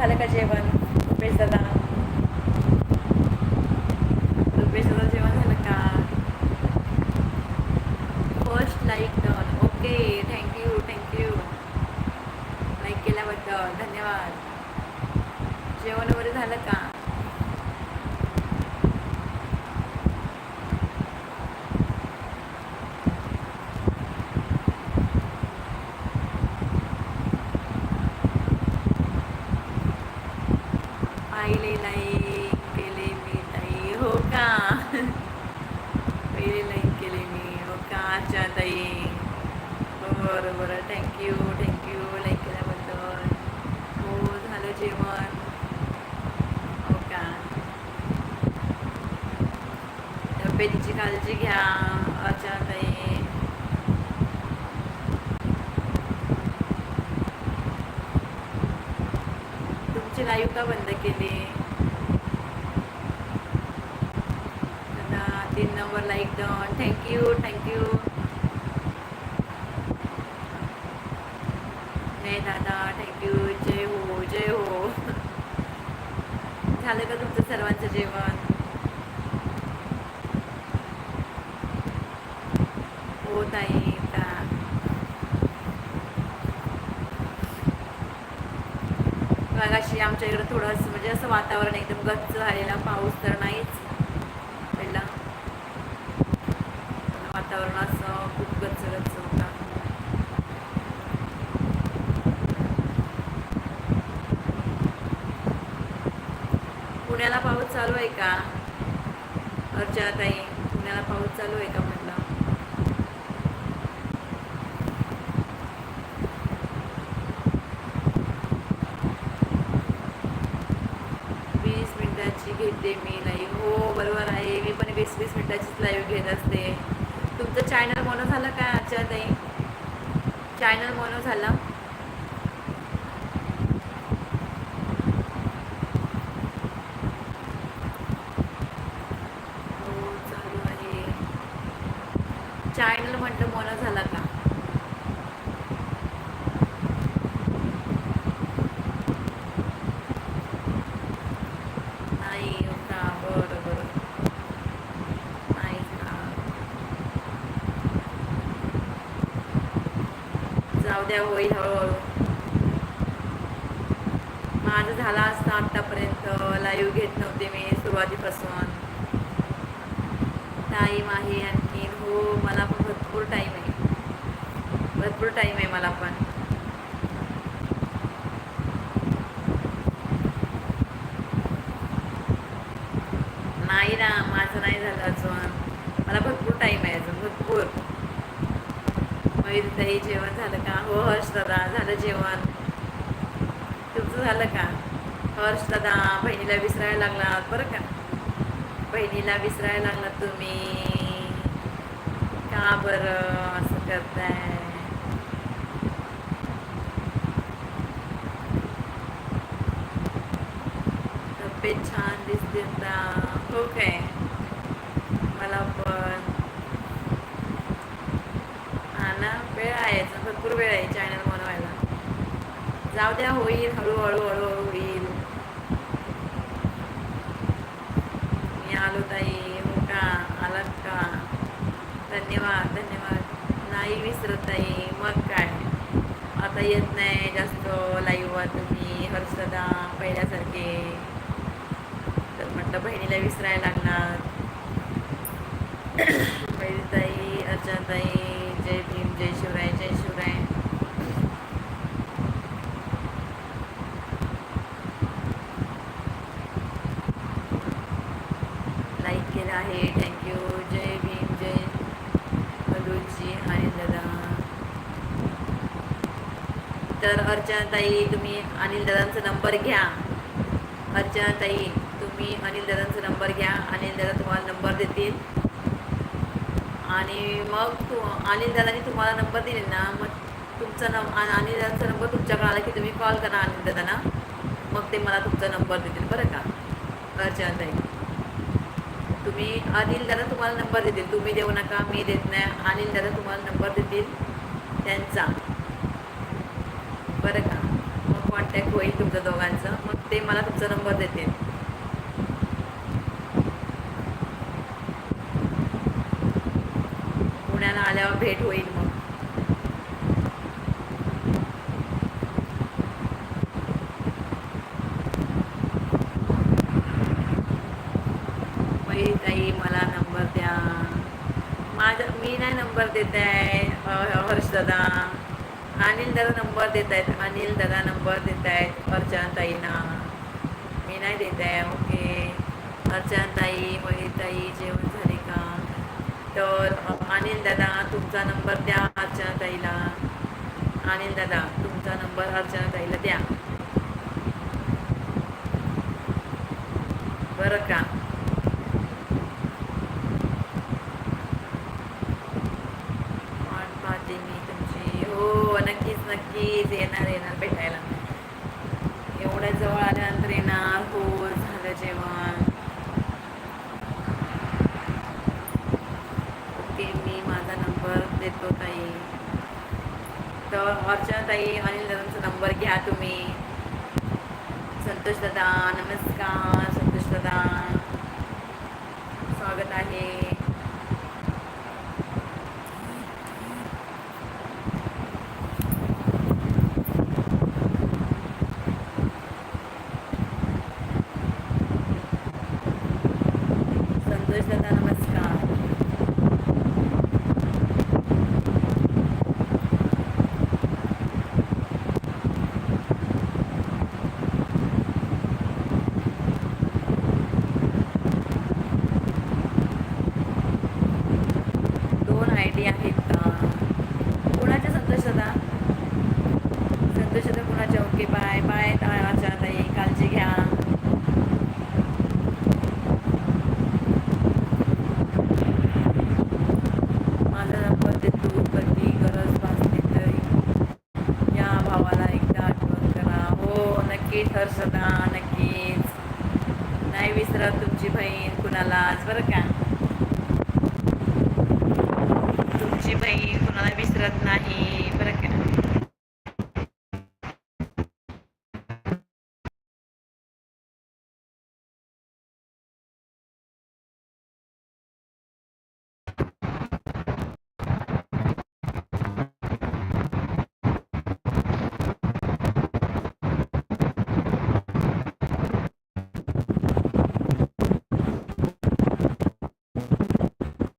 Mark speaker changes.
Speaker 1: కలగజేవాలని पहिले लाईक केले मी. हो का अच्छा ताई बरं बरं. थँक्यू थँक्यू लाईक केल्याबद्दल. हो झालं जेवण. हो का? तब्येतीची काळजी घ्या. अच्छा ताई तुमची लाईव्ह का बंद केली दादा तीन number like done thank you thank you नाही दादा थँक्यू जय हो जय हो झालं का तुमचं सर्वांचं जेवण? हो ताई का मगाशी आमच्या इकडं थोडंसं म्हणजे असं वातावरण एकदम गच्च झालेला पाऊस तर नाही पहिला वातावरण असं खूप गच्च गच्च होता पुण्याला पाऊस चालू आहे का? अर्चना ताई पुण्याला पाऊस चालू आहे का म्हटलं? वीस मिनिटाची घेते मी लाईव्ह हो बरोबर आहे. मी पण वीस वीस मिनिटाचीच लाईव्ह घेत असते. तुमचं चॅनल मोनो झालं काय अर्चना ताई? चॅनल मोनो झालं हो चालू आहे चॅनल म्हटलं मोनो झाला का नाही हो का बरं बरं नाही का जाऊ द्या होईल हळूहळू. माझं झाला असतं आत्तापर्यंत लाईव्ह घेत नव्हते मी सुरुवातीपासून. टाईम आहे आणखीन हो मला पण भरपूर टाईम आहे. भरपूर टाईम आहे मला पण नाही ना माझं नाही झालं अजून मला भरपूर टाईम आहे अजून भरपूर ताई जेवण झालं का? हो हर्ष दादा झालं जेवण. तुमचं झालं का? हर्ष दादा बहिणीला विसरायला लागलात बरं का? बहिणीला विसरायला लागलात तुम्ही. का बरं असं करताय? तब्येत छान दिसते हो काय मला पण हा ना वेळ आहे भरपूर वेळ आहे चॅनल बनवायला जाऊ द्या होईल हळूहळू हळूहळू होईल. मी आलो ताई हो का? आलात का? धन्यवाद धन्यवाद. नाही विसरत ताई मग काय? आता येत नाही जास्त लाईव्ह तुम्ही हर्षदा पहिल्यासारखे. तर म्हटलं बहिणीला विसरायला लागणार. ताई अर्चनाताई जय भीम जय शिवराय जय शिवराय लाईक केलं आहे थँक्यू जय भीम जय बलूची हाय दादा. तर अर्चनाताई तुम्ही अनिल दादांचा नंबर घ्या. अर्चनाताई तुम्ही अनिल दादांचा नंबर घ्या. अनिल दादा तुम्हाला नंबर देतील. आणि मग तू अनिल दादानी तुम्हाला नंबर दिले ना मग तुमचा नम अनिल दादाचा नंबर तुमच्याकडे आला की तुम्ही कॉल करा अनिल दादांना. मग ते मला तुमचा नंबर देतील बरं का? अर्चनाताई तुम्ही अनिल दादा तुम्हाला नंबर देतील. तुम्ही देऊ नका मी देत नाही. अनिल दादा तुम्हाला नंबर देतील. त्यांचा. बरं का? मग कॉन्टॅक्ट होईल तुमच्या दोघांचं. मग ते मला तुमचा नंबर देतील. पुण्याला आल्यावर भेट होईल मग मयूरी ताई मला नंबर द्या माझा नंबर देत आहे हर्षदादा अनिल दादा. नंबर देत आहेत अनिल दादा नंबर देत आहेत अर्चनाताईंना. मी नाही देत आहे ओके. अर्चना ताई जेवण झाले का? तर अनिल दादा तुमचा नंबर द्या अर्चना ताईला अनिल दादा तुमचा नंबर अर्चना ताईला द्या. बरं का वाट पाहते मी तुमची हो नक्कीच नक्कीच येणार येणार भेटायला एवढ्या जवळ आल्यानंतर येणार हो झालं जेवण. ओके मी माझा नंबर देतो ताई. तर अर्चना ताई अनिल दादांचा नंबर घ्या तुम्ही. संतोष दादा नमस्कार संतोष दादा स्वागत आहे संतोष दादा नमस्कार दोन आय डी आहेत का कुणाचे संतोष दादा संतोष दादा कुणाचे ओके बाय बाय. ताई काळजी घ्या. माझा नंबर देतो कधी गरज भासली तरी या भावाला एकदा आठवण करा. हो नक्कीच हर्षदा नक्कीच. नाही विसरत तुमची बहीण कुणालाच बरं का? तुमची बहीण कुणाला विसरत नाही.